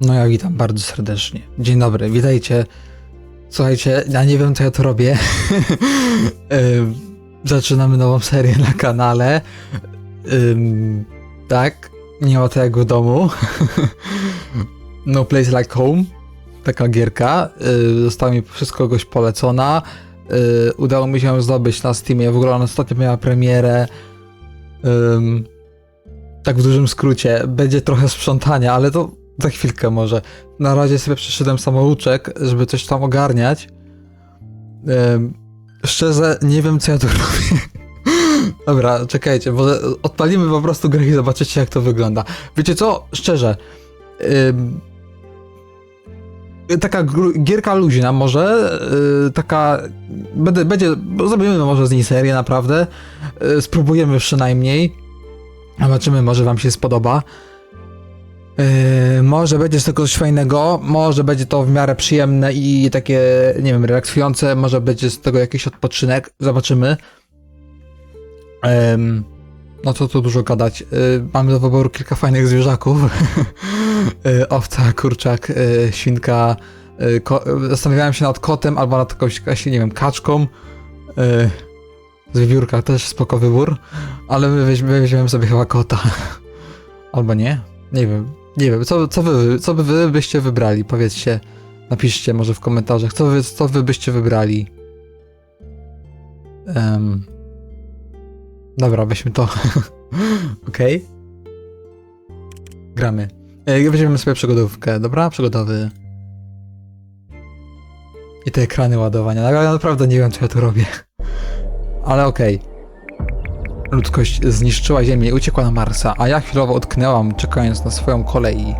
No ja witam bardzo serdecznie. Dzień dobry, witajcie. Słuchajcie, ja nie wiem co ja tu robię. Zaczynamy nową serię na kanale. Tak, nie ma to w domu. no place like home. Taka gierka. Yy, została mi przez kogoś polecona. Udało mi się ją zdobyć na Steamie. W ogóle ona ostatnio miała premierę. Tak w dużym skrócie. Będzie trochę sprzątania, ale to za chwilkę może. Na razie sobie przeszedłem samouczek, żeby coś tam ogarniać. Szczerze, nie wiem co ja tu robię. Dobra, czekajcie, może odpalimy po prostu grę i zobaczycie jak to wygląda. Wiecie co? Szczerze. Taka gierka luźna może, yy, taka, będę, będzie, zrobimy może z niej serię naprawdę, yy, spróbujemy przynajmniej, zobaczymy, może wam się spodoba. Yy, może będzie z tego coś fajnego, może będzie to w miarę przyjemne i takie, nie wiem, relaksujące, może będzie z tego jakiś odpoczynek, zobaczymy. Ym, no co tu dużo gadać. Yy, mamy do wyboru kilka fajnych zwierzaków. yy, owca, kurczak, yy, świnka. Yy, ko- zastanawiałem się nad kotem albo nad jakąś, nie wiem, kaczką. Yy, Zwiewiórka też spoko wybór, ale my weźmiemy, weźmiemy sobie chyba kota. albo nie? Nie wiem. Nie wiem, co, co, wy, co by wy byście wybrali? Powiedzcie, napiszcie może w komentarzach, co wy, co wy byście wybrali. Em, dobra, weźmy to. Okej. Gramy. E, Weźmiemy sobie przygodówkę, dobra? Przygodowy. I te ekrany ładowania. Ja naprawdę nie wiem, co ja tu robię. Ale okej. Ludzkość zniszczyła Ziemię i uciekła na Marsa, a ja chwilowo utknęłam, czekając na swoją kolei.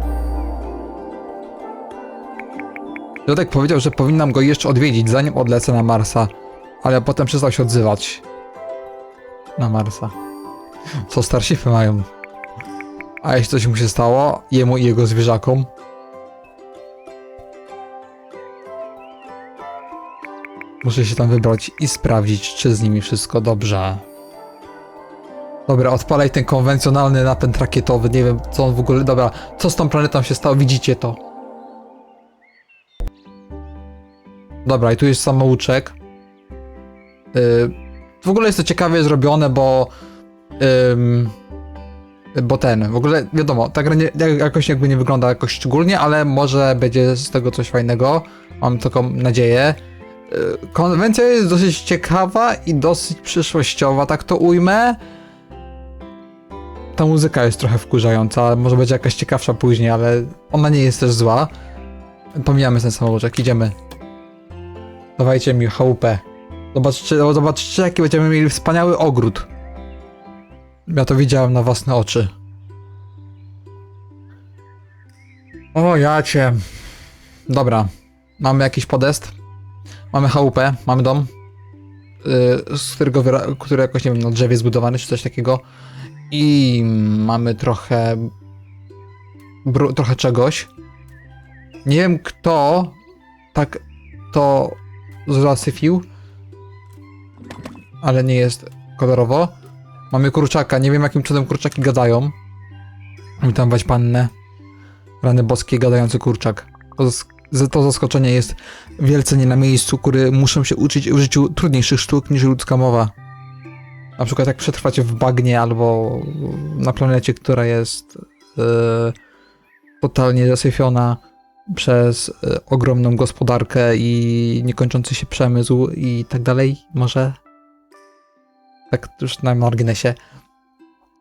Jodek powiedział, że powinnam go jeszcze odwiedzić, zanim odlecę na Marsa, ale potem przestał się odzywać. Na Marsa. Co starshipy mają? A jeśli coś mu się stało, jemu i jego zwierzakom? Muszę się tam wybrać i sprawdzić, czy z nimi wszystko dobrze. Dobra, odpalaj ten konwencjonalny napęd rakietowy. Nie wiem, co on w ogóle. Dobra, co z tą planetą się stało? Widzicie to. Dobra, i tu jest samouczek. Yy, w ogóle jest to ciekawie zrobione, bo. ym, bo ten, w ogóle wiadomo, ta gra nie, jak- jakoś jakby nie wygląda jakoś szczególnie, ale może będzie z tego coś fajnego. Mam taką nadzieję. Yy, Konwencja jest dosyć ciekawa i dosyć przyszłościowa, tak to ujmę. Ta muzyka jest trochę wkurzająca, może będzie jakaś ciekawsza później, ale ona nie jest też zła. Pomijamy ten samouczek, idziemy. Dawajcie mi chałupę. Zobaczcie, zobaczcie jaki będziemy mieli wspaniały ogród. Ja to widziałem na własne oczy. O, jacie. Dobra. Mamy jakiś podest. Mamy chałupę, mamy dom. Yy, z którego, który jakoś, nie wiem, na drzewie zbudowany, czy coś takiego. I mamy trochę. Trochę czegoś. Nie wiem, kto tak to zasyfił, ale nie jest kolorowo. Mamy kurczaka, nie wiem jakim cudem kurczaki gadają. Witam wać pannę. Rany boskie, gadający kurczak. To, to zaskoczenie jest wielce nie na miejscu, który muszą się uczyć w życiu trudniejszych sztuk niż ludzka mowa. Na przykład jak przetrwacie w bagnie albo na planecie, która jest e, totalnie zasyfiona przez e, ogromną gospodarkę i niekończący się przemysł i tak dalej, może? Tak już na marginesie.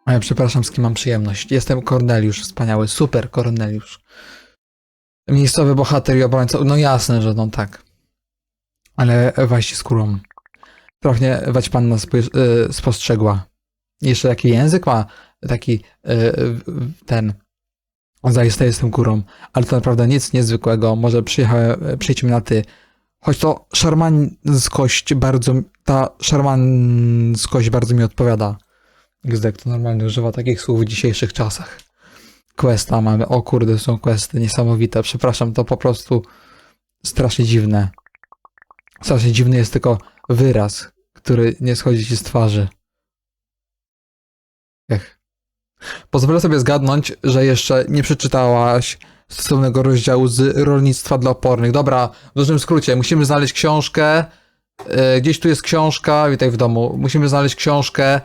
Ale przepraszam, z kim mam przyjemność. Jestem Korneliusz, wspaniały, super Korneliusz. Miejscowy bohater i obrońca. No jasne, że no tak. Ale właśnie skórą. Trochę wać panna spoj- y, spostrzegła. Jeszcze jaki język ma taki y, ten. Zaiste jestem kurą, ale to naprawdę nic niezwykłego. Może przejdźmy na ty. Choć to szarmanskość bardzo, ta szarmanskość bardzo mi odpowiada. Gzdek to normalnie używa takich słów w dzisiejszych czasach. Questa mamy, o kurde, są questy niesamowite. Przepraszam, to po prostu strasznie dziwne. Strasznie dziwny jest tylko wyraz, który nie schodzi ci z twarzy. Ech. Pozwolę sobie zgadnąć, że jeszcze nie przeczytałaś stosownego rozdziału z rolnictwa dla opornych. Dobra, w dużym skrócie, musimy znaleźć książkę. E, gdzieś tu jest książka, witaj w domu. Musimy znaleźć książkę.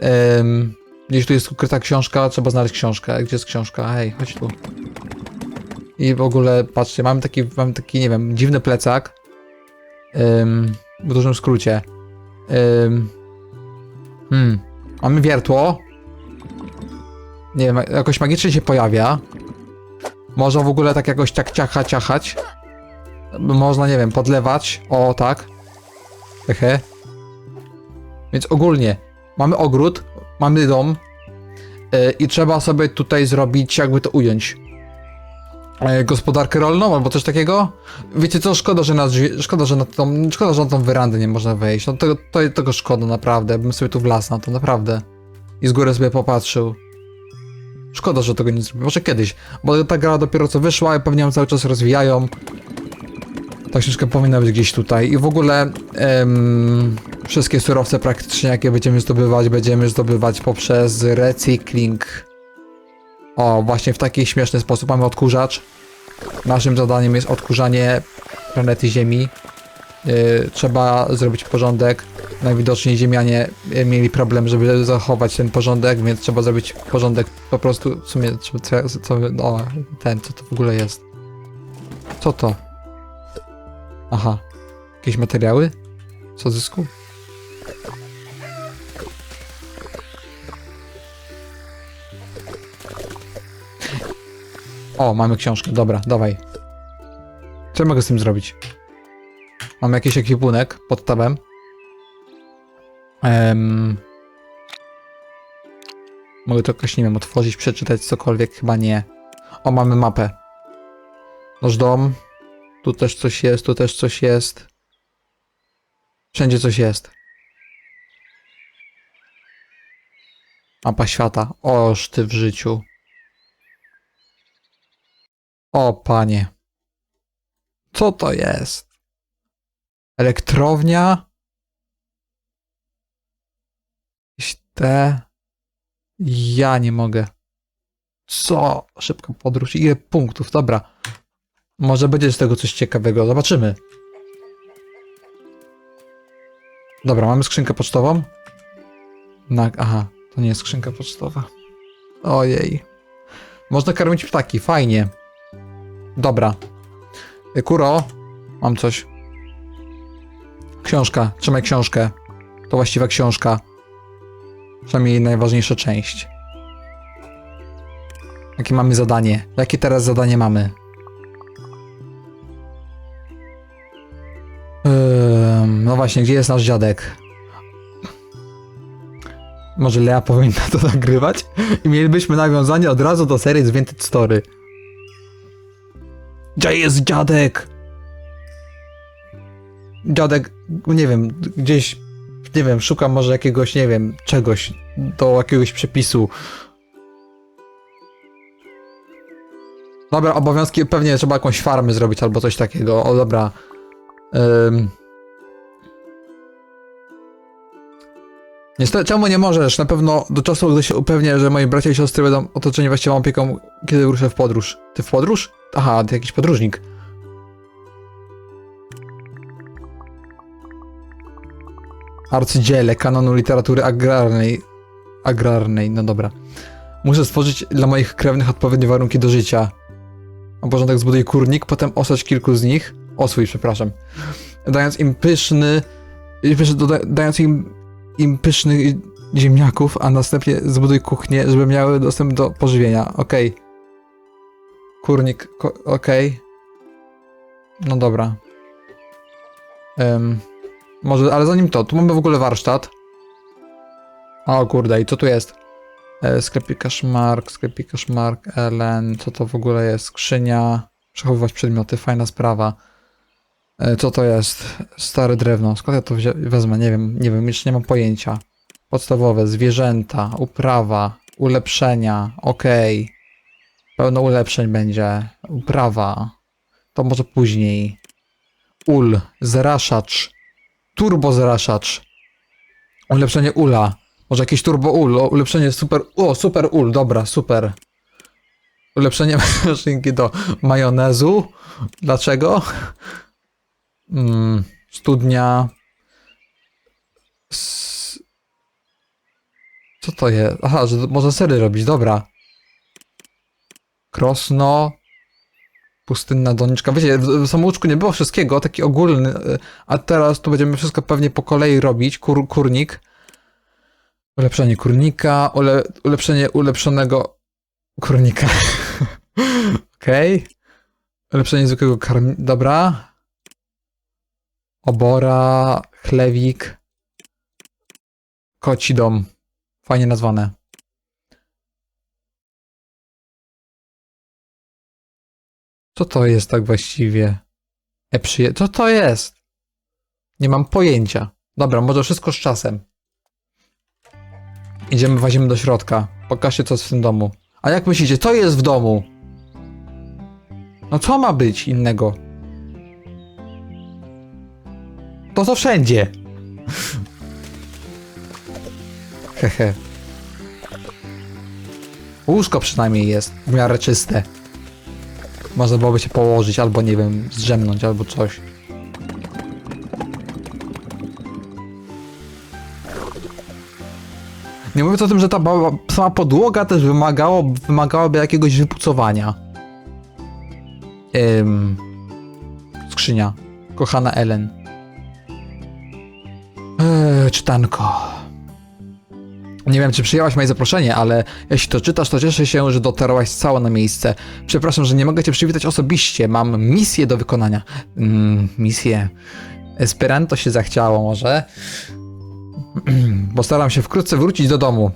Em, gdzieś tu jest ukryta książka, trzeba znaleźć książkę. Gdzie jest książka? Hej, chodź tu. I w ogóle, patrzcie, mamy taki, mamy taki, nie wiem, dziwny plecak. Em, w dużym skrócie. Em, hmm. Mamy wiertło. Nie wiem, jakoś magicznie się pojawia. Można w ogóle tak jakoś tak ciacha, ciachać. Można, nie wiem, podlewać. O, tak. Hehe. Więc ogólnie mamy ogród, mamy dom yy, i trzeba sobie tutaj zrobić, jakby to ująć. Yy, gospodarkę rolną albo coś takiego. Wiecie co, szkoda, że na drzwi, szkoda, że na tą, szkoda, że na tą werandę nie można wejść. No tego, to, tego szkoda naprawdę, bym sobie tu wlasł na to, naprawdę. I z góry sobie popatrzył. Szkoda, że tego nie zrobił. Może kiedyś, bo ta gra dopiero co wyszła i pewnie ją cały czas rozwijają. Ta książka powinna być gdzieś tutaj. I w ogóle em, wszystkie surowce praktycznie, jakie będziemy zdobywać, będziemy zdobywać poprzez recykling. O, właśnie w taki śmieszny sposób mamy odkurzacz. Naszym zadaniem jest odkurzanie planety Ziemi. Yy, trzeba zrobić porządek. Najwidoczniej Ziemianie yy, mieli problem, żeby zachować ten porządek, więc trzeba zrobić porządek po prostu. W sumie, co, co, co, o, ten, co to w ogóle jest? Co to? Aha. Jakieś materiały? Co zysku? O, mamy książkę. Dobra, dawaj. Co ja mogę z tym zrobić? Mam jakiś ekwipunek pod tabem. Em, mogę to jakoś, nie wiem, otworzyć, przeczytać cokolwiek? Chyba nie. O, mamy mapę. Nasz dom. Tu też coś jest, tu też coś jest. Wszędzie coś jest. Mapa świata. Oż ty w życiu. O panie. Co to jest? Elektrownia? Te... Ja nie mogę. Co? Szybka podróż. Ile punktów? Dobra. Może będzie z tego coś ciekawego. Zobaczymy. Dobra, mamy skrzynkę pocztową. Na, aha, to nie jest skrzynka pocztowa. Ojej. Można karmić ptaki, fajnie. Dobra. Kuro, mam coś. Książka, trzymaj książkę. To właściwa książka. Przynajmniej najważniejsza część. Jakie mamy zadanie? Jakie teraz zadanie mamy? Ym, no właśnie, gdzie jest nasz dziadek? Może Lea powinna to nagrywać? I mielibyśmy nawiązanie od razu do serii z Vintage Story. Gdzie jest dziadek? Dziadek, nie wiem, gdzieś, nie wiem, szukam może jakiegoś, nie wiem, czegoś, do jakiegoś przepisu. Dobra, obowiązki, pewnie trzeba jakąś farmę zrobić albo coś takiego. O, dobra. Niestety, czemu nie możesz? Na pewno do czasu, gdy się upewnię, że moi bracia i siostry będą otoczeni właściwą opieką, kiedy ruszę w podróż. Ty w podróż? Aha, ty jakiś podróżnik. Arcydziele kanonu literatury agrarnej. Agrarnej, no dobra. Muszę stworzyć dla moich krewnych odpowiednie warunki do życia. A porządek zbuduj kurnik, potem osać kilku z nich. Oswój, przepraszam. Dając im pyszny. dając im, im pysznych ziemniaków, a następnie zbuduj kuchnię, żeby miały dostęp do pożywienia. Okej. Kurnik, ko- okej. No dobra. Em, może, ale zanim to, tu mamy w ogóle warsztat. O kurde, i co tu jest? E, sklepikarz Mark, sklepikarz Mark, Ellen, co to w ogóle jest? Skrzynia, przechowywać przedmioty, fajna sprawa. E, co to jest? Stare drewno, skąd ja to wezmę? Nie wiem, nie wiem, jeszcze nie mam pojęcia. Podstawowe, zwierzęta, uprawa, ulepszenia, okej. Pełno ulepszeń będzie. Uprawa. To może później. Ul, zraszacz. Turbo zraszacz. Ulepszenie ula. Może jakiś turbo ul. O, ulepszenie super. O, super ul. Dobra, super. Ulepszenie maszynki do majonezu. Dlaczego? Mm, studnia. Co to jest? Aha, że sery robić, dobra. Krosno. Pustynna doniczka. Wiecie, w, samouczku nie było wszystkiego, taki ogólny, y, a teraz tu będziemy wszystko pewnie po kolei robić. Kur, kurnik. Ulepszenie kurnika, ule, ulepszenie ulepszonego kurnika. Okej. Ulepszenie zwykłego karm... Dobra. Obora, chlewik. Koci dom. Fajnie nazwane. Co to jest tak właściwie? E, przyje... Co to jest? Nie mam pojęcia. Dobra, może wszystko z czasem. Idziemy, włazimy do środka. Pokażcie, co jest w tym domu. A jak myślicie, co jest w domu? No co ma być innego? To to wszędzie. Hehe. Łóżko przynajmniej jest w miarę czyste. Można byłoby się położyć, albo nie wiem, zdrzemnąć, albo coś. Nie mówiąc o tym, że ta sama podłoga też wymagało, wymagałaby jakiegoś wypucowania. Ym, skrzynia. Kochana Ellen. Eee, czytanko. Nie wiem, czy przyjęłaś moje zaproszenie, ale jeśli to czytasz, to cieszę się, że dotarłaś cała na miejsce. Przepraszam, że nie mogę cię przywitać osobiście. Mam misję do wykonania. Mm, misję. Esperanto się zachciało może. Postaram się wkrótce wrócić do domu.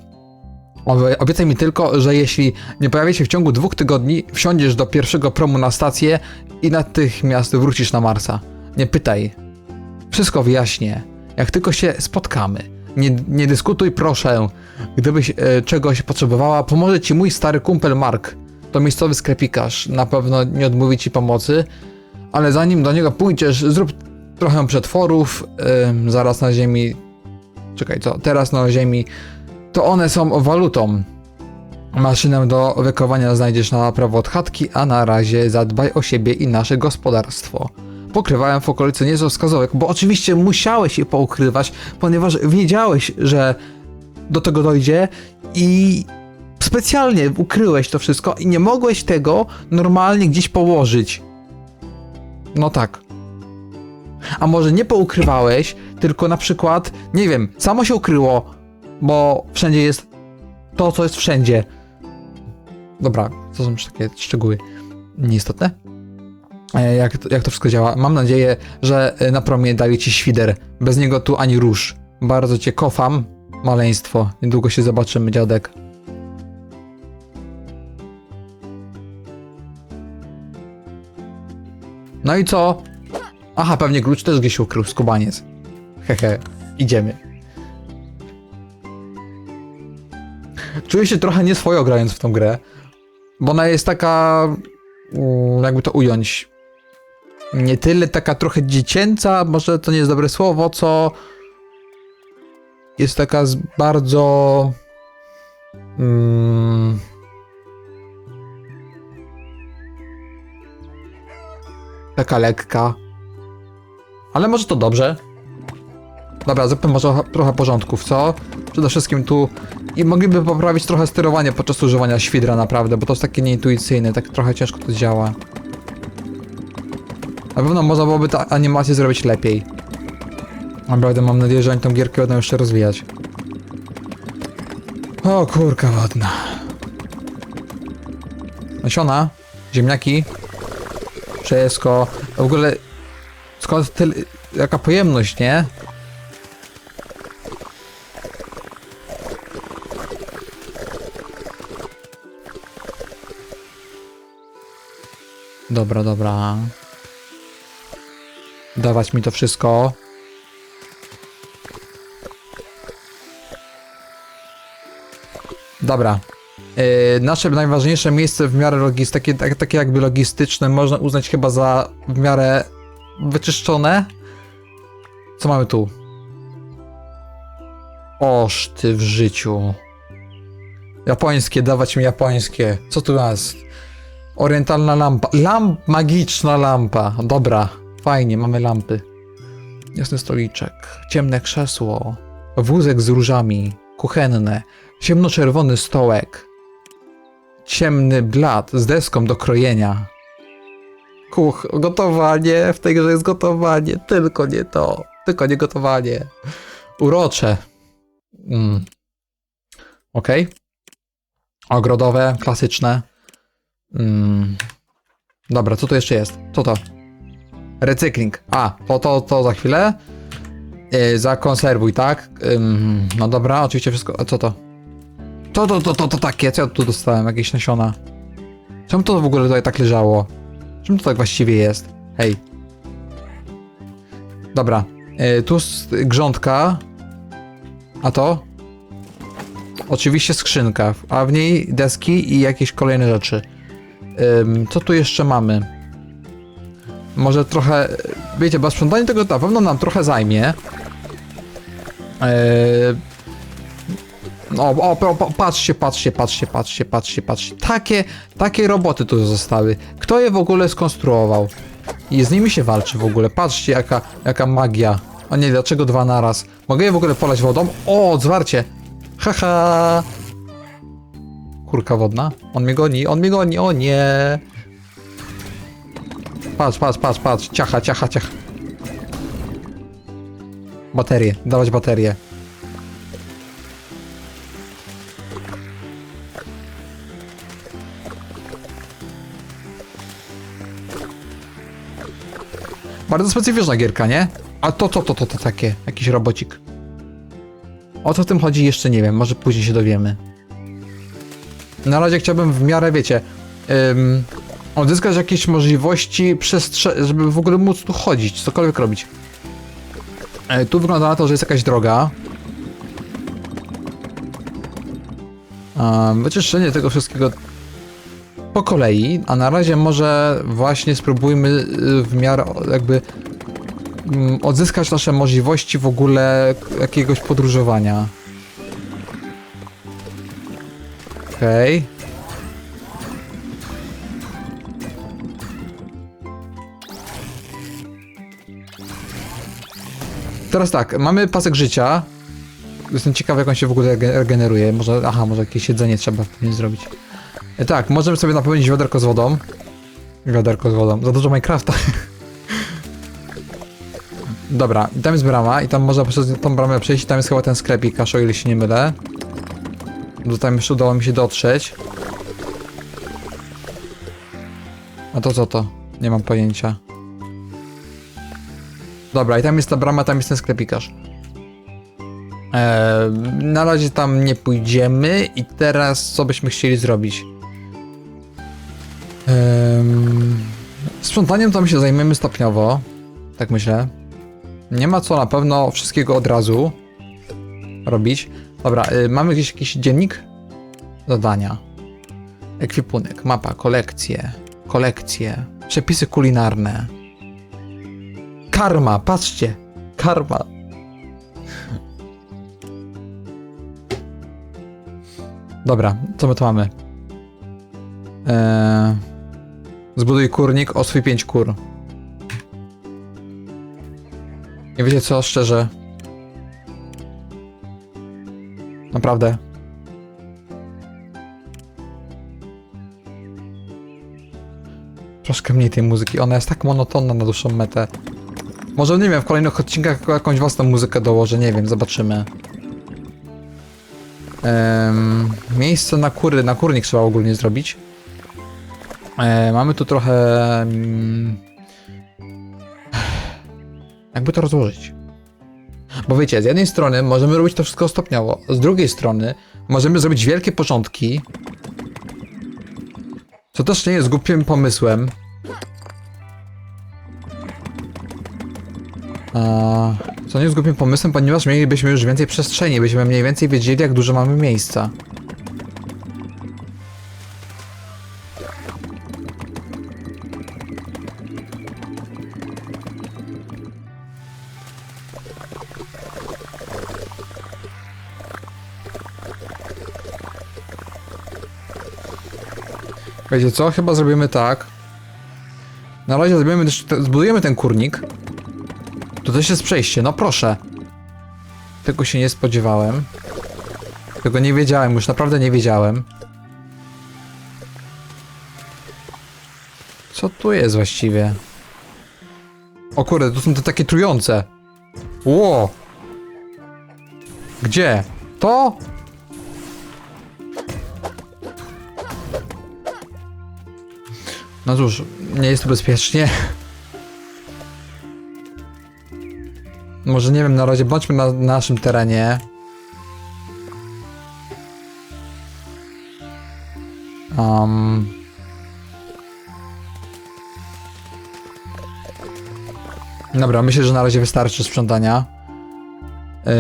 Obie- Obiecaj mi tylko, że jeśli nie pojawię się w ciągu dwóch tygodni, wsiądziesz do pierwszego promu na stację i natychmiast wrócisz na Marsa. Nie pytaj. Wszystko wyjaśnię. Jak tylko się spotkamy. Nie, nie dyskutuj, proszę. Gdybyś e, czegoś potrzebowała, pomoże ci mój stary kumpel Mark. To miejscowy sklepikarz. Na pewno nie odmówi ci pomocy. Ale zanim do niego pójdziesz, zrób trochę przetworów. Ym, zaraz na ziemi. Czekaj, co? Teraz na ziemi. To one są walutą. Maszynę do wykowania znajdziesz na prawo od chatki, a na razie zadbaj o siebie i nasze gospodarstwo. Pokrywałem w okolicy nieco wskazówek, bo oczywiście musiałeś je poukrywać, ponieważ wiedziałeś, że do tego dojdzie i specjalnie ukryłeś to wszystko i nie mogłeś tego normalnie gdzieś położyć. No tak. A może nie poukrywałeś, tylko na przykład, nie wiem, samo się ukryło, bo wszędzie jest to, co jest wszędzie. Dobra, to są już takie szczegóły nieistotne. E, Jak, jak to wszystko działa? Mam nadzieję, że e, na promie daje ci świder. Bez niego tu ani rusz. Bardzo cię kofam, maleństwo. Niedługo się zobaczymy, dziadek. No i co? Aha, pewnie klucz też gdzieś ukrył, skubaniec. Hehe, idziemy. Czuję się trochę nieswojo grając w tą grę, bo ona jest taka, mm, jakby to ująć, nie tyle taka trochę dziecięca, może to nie jest dobre słowo, co jest taka bardzo mm, taka lekka. Ale może to dobrze. Dobra, zróbmy może trochę porządków, co? Przede wszystkim tu i mogliby poprawić trochę sterowanie podczas używania świdra naprawdę, bo to jest takie nieintuicyjne, tak trochę ciężko to działa. Na pewno można byłoby tę animację zrobić lepiej. Naprawdę mam nadzieję, że oni tą gierkę będą jeszcze rozwijać. O kurka wodna. Nasiona, ziemniaki, wszystko. W ogóle skąd tyle, jaka pojemność, nie? Dobra, dobra. Dawać mi to wszystko. Dobra. Yy, nasze najważniejsze miejsce w miarę logistyczne, takie, tak- takie jakby logistyczne, można uznać chyba za w miarę wyczyszczone. Co mamy tu? Oż ty w życiu. Japońskie, dawać mi japońskie. Co tu jest? Orientalna lampa. Lamp, magiczna lampa. Dobra, fajnie, mamy lampy. Jasny stoliczek, ciemne krzesło, wózek z różami, kuchenne, ciemnoczerwony stołek, ciemny blat z deską do krojenia. Kuch, gotowanie, w tej grze jest gotowanie, tylko nie to, tylko nie gotowanie. Urocze. Mm. Okej. Ogrodowe, klasyczne. Mm. Dobra, co tu jeszcze jest? Co to? Recykling. A, to, to, to za chwilę. Yy, zakonserwuj, tak? No dobra, oczywiście wszystko. A co to? To, to, to, to, to takie, co ja tu dostałem? Jakieś nasiona. Czemu to w ogóle tutaj tak leżało? Czym to tak właściwie jest? Hej. Dobra. Yy, tu grządka. A to? Oczywiście skrzynka, a w niej deski i jakieś kolejne rzeczy. Co tu jeszcze mamy? Może trochę. Wiecie, bo sprzątanie tego na pewno nam trochę zajmie. Eee, o, o, o, patrzcie, patrzcie, patrzcie, patrzcie, patrzcie, patrzcie. Takie, takie roboty tu zostały. Kto je w ogóle skonstruował? I z nimi się walczy w ogóle. Patrzcie, jaka, jaka magia. O nie, dlaczego dwa naraz? Mogę je w ogóle polać wodą? O, zwarcie! Haha! Kurka wodna? On mnie goni, on mnie goni, o nie! Patrz, patrz, patrz, patrz, ciacha, ciacha, ciacha. Baterie, dawać baterie. Bardzo specyficzna gierka, nie? A to, to, to, to, to takie, jakiś robocik. O co w tym chodzi jeszcze nie wiem, może później się dowiemy. Na razie chciałbym w miarę, wiecie, ym, odzyskać jakieś możliwości żeby w ogóle móc tu chodzić, cokolwiek robić. E, tu wygląda na to, że jest jakaś droga. Um, wyczyszczenie tego wszystkiego po kolei, a na razie może właśnie spróbujmy y, w miarę jakby mm, odzyskać nasze możliwości w ogóle jakiegoś podróżowania. Okej. Teraz tak, mamy pasek życia. Jestem ciekawy, jak on się w ogóle rege- regeneruje. Może, aha, może jakieś jedzenie trzeba pewnie zrobić. E, tak, możemy sobie napełnić wiaderko z wodą. Wiaderko z wodą. Za dużo Minecrafta. Dobra, i tam jest brama i tam można przez tą bramę przejść. Tam jest chyba ten sklepik, aż o ile się nie mylę. Do tam jeszcze udało mi się dotrzeć. A to co to? Nie mam pojęcia. Dobra, i tam jest ta brama, tam jest ten sklepikarz. Eee, na razie tam nie pójdziemy i teraz co byśmy chcieli zrobić? Eee, sprzątaniem tam się zajmiemy stopniowo, tak myślę. Nie ma co na pewno wszystkiego od razu robić. Dobra, y, mamy gdzieś jakiś dziennik? Zadania. Ekwipunek, mapa, kolekcje, kolekcje, przepisy kulinarne. Karma, patrzcie. Karma. Dobra, co my tu mamy? Eee, zbuduj kurnik, oswój 5 kur. Nie wiecie co, szczerze. Naprawdę. Troszkę mniej tej muzyki, ona jest tak monotonna na dłuższą metę. Może nie wiem, w kolejnych odcinkach jakąś własną muzykę dołożę, nie wiem, zobaczymy. Miejsce na kury, na kurnik trzeba ogólnie zrobić. E, mamy tu trochę... mm, jakby to rozłożyć? Bo wiecie, z jednej strony możemy robić to wszystko stopniowo, z drugiej strony możemy zrobić wielkie początki, co też nie jest głupim pomysłem. Co nie jest głupim pomysłem, ponieważ mielibyśmy już więcej przestrzeni, byśmy mniej więcej wiedzieli, jak dużo mamy miejsca. Wiecie co? Chyba zrobimy tak. Na razie zrobimy, zbudujemy ten kurnik. Tu też jest przejście, no proszę. Tego się nie spodziewałem. Tego nie wiedziałem, już naprawdę nie wiedziałem. Co tu jest właściwie? O kurde, tu są te takie trujące. Ło! Gdzie? To? No cóż, nie jest tu bezpiecznie. Może nie wiem, na razie bądźmy na naszym terenie. Um. Dobra, myślę, że na razie wystarczy sprzątania. Yy,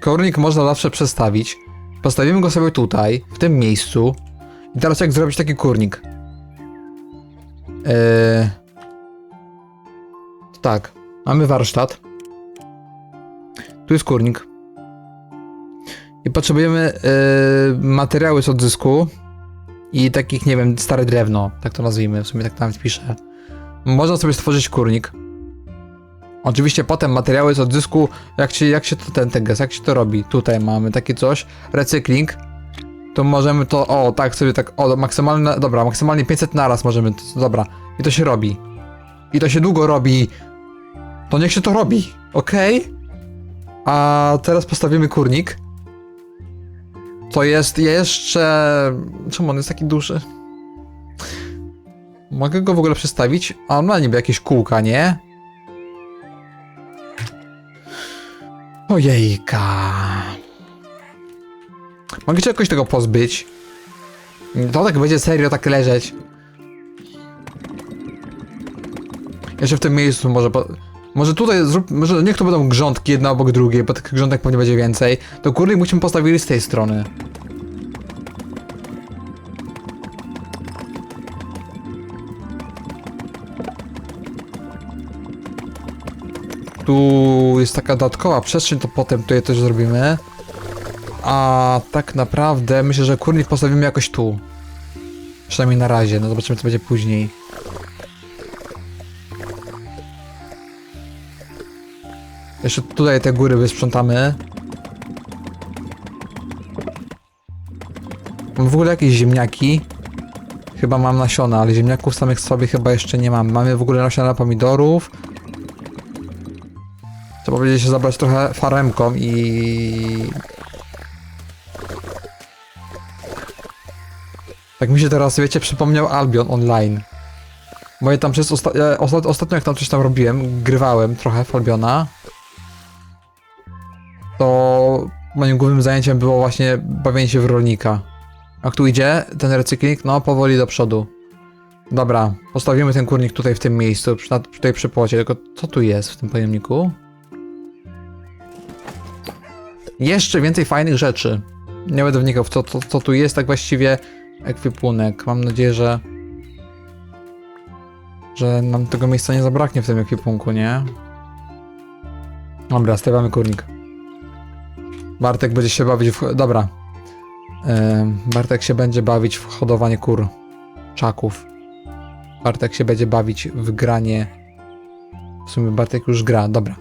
kornik można zawsze przestawić. Postawimy go sobie tutaj, w tym miejscu. I teraz jak zrobić taki kurnik? Yy, tak, mamy warsztat. Tu jest kurnik. I potrzebujemy yy, materiały z odzysku i takich, nie wiem, stare drewno, tak to nazwijmy, w sumie tak nawet piszę. Można sobie stworzyć kurnik. Oczywiście potem materiały z odzysku, jak się, jak się to ten, ten gest, jak się to robi? Tutaj mamy takie coś, recykling. To możemy to, o tak sobie tak, o maksymalne, dobra, maksymalnie 500 naraz możemy, dobra. I to się robi. I to się długo robi. To niech się to robi, okej? A teraz postawimy kurnik. To jest jeszcze... Czemu on jest taki duży? Mogę go w ogóle przestawić? A on ma niby jakieś kółka, nie? Ojejka. Mogę się jakoś tego pozbyć? To tak będzie serio tak leżeć. Jeszcze w tym miejscu może po... Może tutaj zrób... Może niech to będą grządki jedna obok drugiej, bo tych grządek pewnie będzie więcej. To kurnik byśmy postawili z tej strony. Tu jest taka dodatkowa przestrzeń, to potem tutaj też zrobimy. A tak naprawdę myślę, że kurnik postawimy jakoś tu. Przynajmniej na razie, no zobaczymy co będzie później. Jeszcze tutaj te góry wysprzątamy. Mam w ogóle jakieś ziemniaki. Chyba mam nasiona, ale ziemniaków samych sobie chyba jeszcze nie mam. Mamy w ogóle nasiona pomidorów. Trzeba będzie się zabrać trochę faremką i... Tak mi się teraz, wiecie, przypomniał Albion Online. Bo ja tam przez osta osta ostatnio jak tam coś tam robiłem, grywałem trochę w Albiona. Moim głównym zajęciem było właśnie bawienie się w rolnika. A tu idzie ten recykling? No, powoli do przodu. Dobra, postawimy ten kurnik tutaj w tym miejscu, tutaj przy płocie, tylko co tu jest w tym pojemniku? Jeszcze więcej fajnych rzeczy. Nie będę wnikał w co, co, co tu jest tak właściwie ekwipunek. Mam nadzieję, że że nam tego miejsca nie zabraknie w tym ekwipunku, nie? Dobra, stawiamy kurnik. Bartek będzie się bawić w... Dobra. Bartek się będzie bawić w hodowanie kur. Czaków. Bartek się będzie bawić w granie... W sumie Bartek już gra, dobra.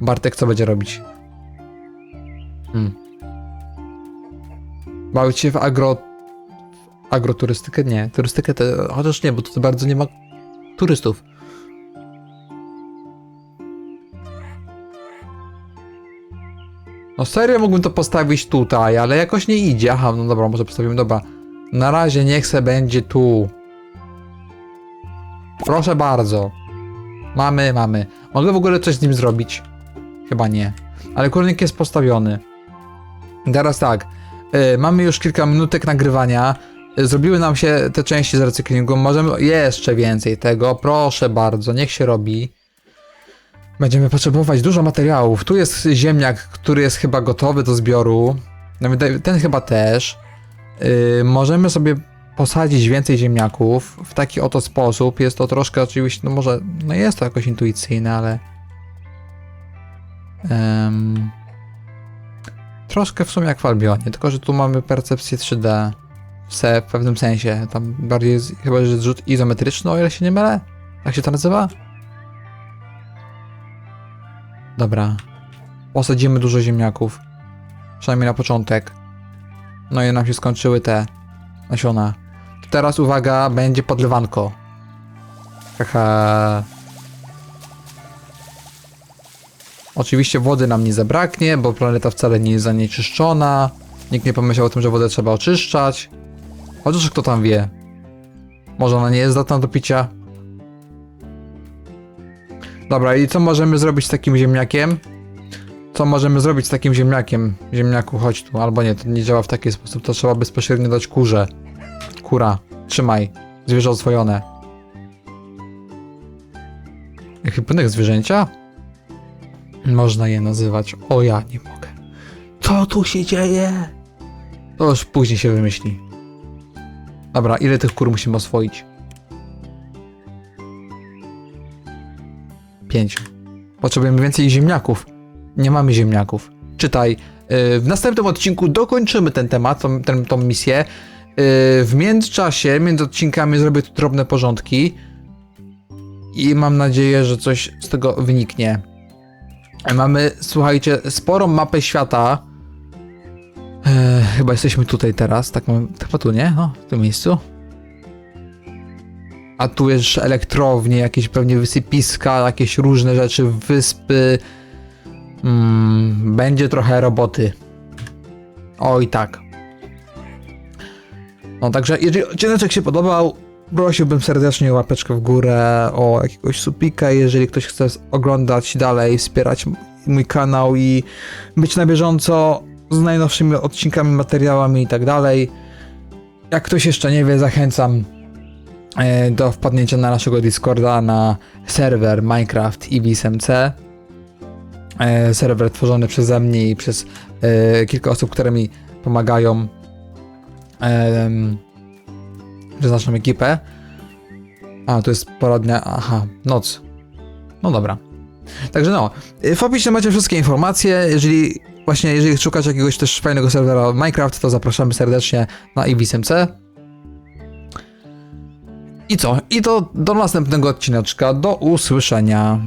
Bartek co będzie robić? Hmm. Bawić się w agro... agroturystykę? Nie, turystykę to... Chociaż nie, bo to bardzo nie ma turystów. No serio mógłbym to postawić tutaj, ale jakoś nie idzie. Aha, no dobra, może postawimy, dobra. Na razie niech se będzie tu. Proszę bardzo. Mamy, mamy. Mogę w ogóle coś z nim zrobić? Chyba nie. Ale kurnik jest postawiony. Teraz tak. y, mamy już kilka minutek nagrywania. Y, Zrobiły nam się te części z recyklingu. Możemy jeszcze więcej tego. Proszę bardzo, niech się robi. Będziemy potrzebować dużo materiałów. Tu jest ziemniak, który jest chyba gotowy do zbioru. No, Ten chyba też. Yy, możemy sobie posadzić więcej ziemniaków w taki oto sposób. Jest to troszkę oczywiście, no może, no jest to jakoś intuicyjne, ale. em, troszkę w sumie jak w Albionie, tylko że tu mamy percepcję 3D. w, se, w pewnym sensie. Tam bardziej jest, chyba, że rzut izometryczny, o ile się nie mylę. Jak się to nazywa? Dobra. Posadzimy dużo ziemniaków. Przynajmniej na początek. No i nam się skończyły te nasiona. Teraz uwaga, będzie podlewanko. Haha. Oczywiście wody nam nie zabraknie, bo planeta wcale nie jest zanieczyszczona. Nikt nie pomyślał o tym, że wodę trzeba oczyszczać. Chociaż kto tam wie. Może ona nie jest zdatna do picia. Dobra, i co możemy zrobić z takim ziemniakiem? Co możemy zrobić z takim ziemniakiem? Ziemniaku, chodź tu. Albo nie, to nie działa w taki sposób. To trzeba bezpośrednio dać kurze. Kura, trzymaj. Zwierzę oswojone. Pynek zwierzęcia? Można je nazywać. O, ja nie mogę. Co tu się dzieje? To już później się wymyśli. Dobra, ile tych kur musimy oswoić? Pięć. Potrzebujemy więcej ziemniaków. Nie mamy ziemniaków. Czytaj. yy, W następnym odcinku dokończymy ten temat, tą, ten, tą misję. Yy, W międzyczasie, między odcinkami zrobię tu drobne porządki. I mam nadzieję, że coś z tego wyniknie. Mamy, słuchajcie, sporą mapę świata. E, chyba jesteśmy tutaj teraz, tak mam, chyba tu, nie? O, w tym miejscu. A tu jeszcze elektrownie, jakieś pewnie wysypiska, jakieś różne rzeczy, wyspy. Mm, będzie trochę roboty. Oj tak. No także, jeżeli odcinek się podobał, prosiłbym serdecznie o łapeczkę w górę, o jakiegoś supika, jeżeli ktoś chce oglądać dalej, wspierać mój kanał i być na bieżąco z najnowszymi odcinkami, materiałami i tak dalej. Jak ktoś jeszcze nie wie, zachęcam do wpadnięcia na naszego Discorda na serwer Minecraft IBSMC. E, serwer tworzony przeze mnie i przez e, kilka osób, które mi pomagają przez naszą ekipę. A, to jest pora dnia, aha, noc. No dobra. Także no, w opisie macie wszystkie informacje, jeżeli właśnie, jeżeli szukacie jakiegoś też fajnego serwera Minecraft, to zapraszamy serdecznie na IBSMC. I co? I to do następnego odcineczka, do usłyszenia.